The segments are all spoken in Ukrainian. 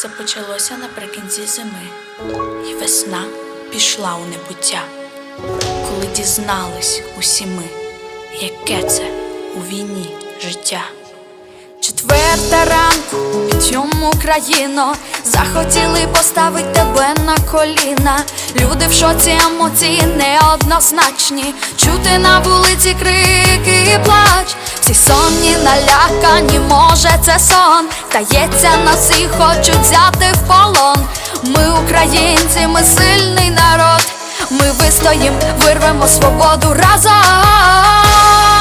Це почалося наприкінці зими, і весна пішла у небуття, коли дізнались усі ми, яке це у війні життя. Четверта ранку, підйом Україно, захотіли поставити тебе на коліна. Люди в шоці емоції неоднозначні. Чути на вулиці крики і плач. Всі сонні налякані, може це сон. Тається нас і хочуть взяти в полон. Ми українці, ми сильний народ. Ми вистоїм, вирвемо свободу разом.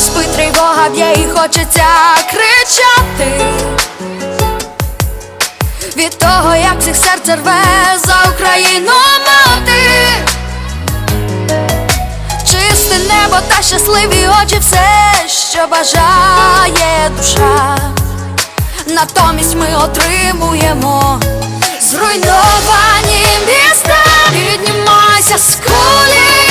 Не спить, тривога б'є і хочеться кричати Від того, як всіх серце рве за Україну мати Чисте небо та щасливі очі, все, що бажає душа. Натомість ми отримуємо зруйновані міста. Піднімайся з колін,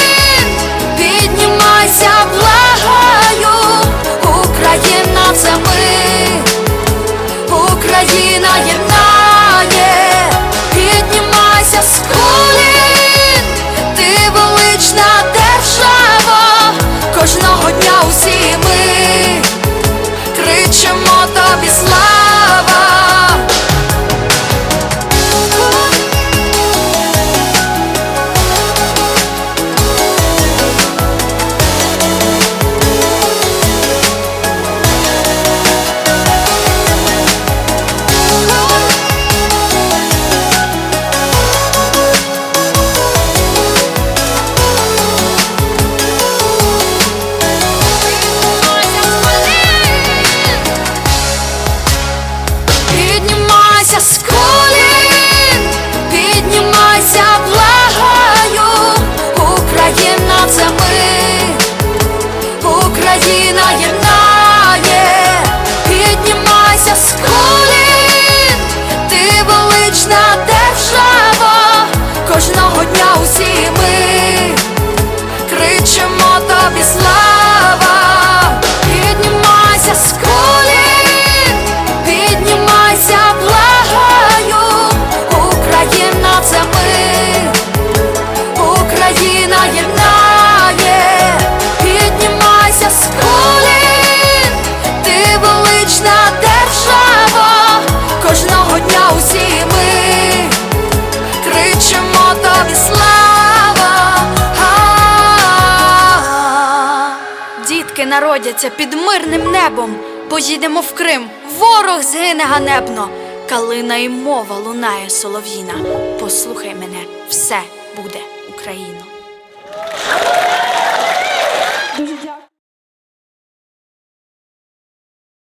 Дітки народяться під мирним небом, поїдемо в Крим, ворог згине ганебно. Калина і мова лунає солов'їна. Послухай мене, все буде Україно.